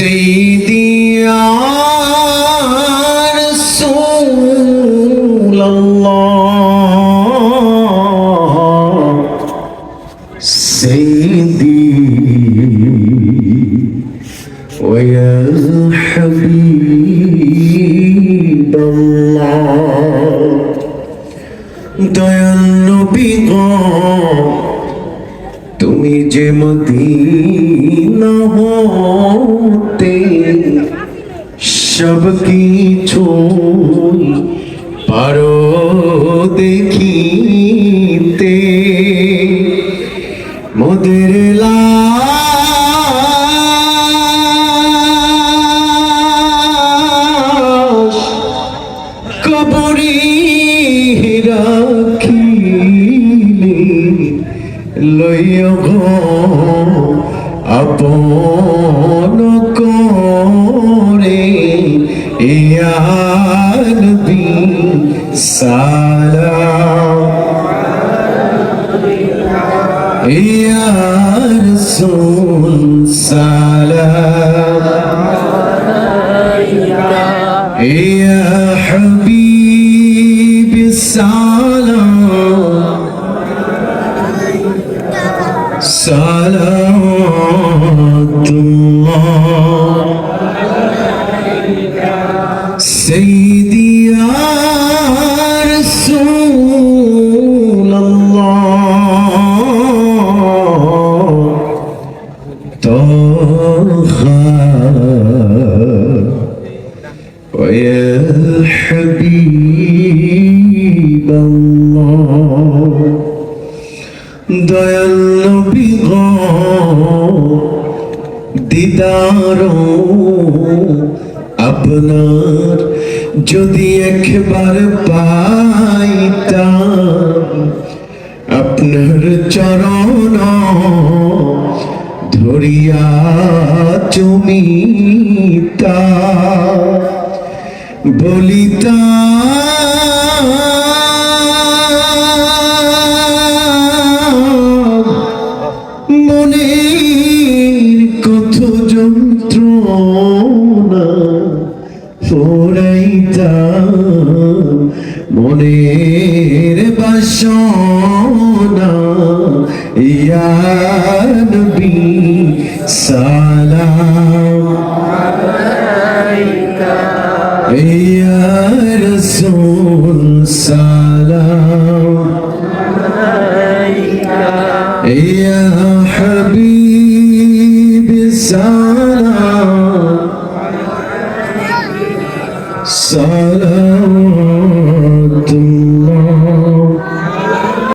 سيدي يا رسول الله سيدي ويا حبيب الله ديا النبي তুমি যে মদিনা হতে সব কিছু পারো দেখিতে। মোদের লাশ লইও গো আপন করে ইয়ানবি সালাম ইয়ার সুন সালাম। ইয়া হাবিবি সালাম। صلوات الله سيدي يا رسول الله طه ويا حبيب الله দয়াল নবী গো দিদার আপনার যদি একবার পাইতাম আপনার চরণ ধরিয়া চুমিতা বলিতা কত যন্ত্রণা পোড়াইতা মনের বাসনা। ইয়া নবী সালাম। আলাইকা ইয়া রাসূল সালাম। আলাইকা ইয়া حبيبي سلام سلام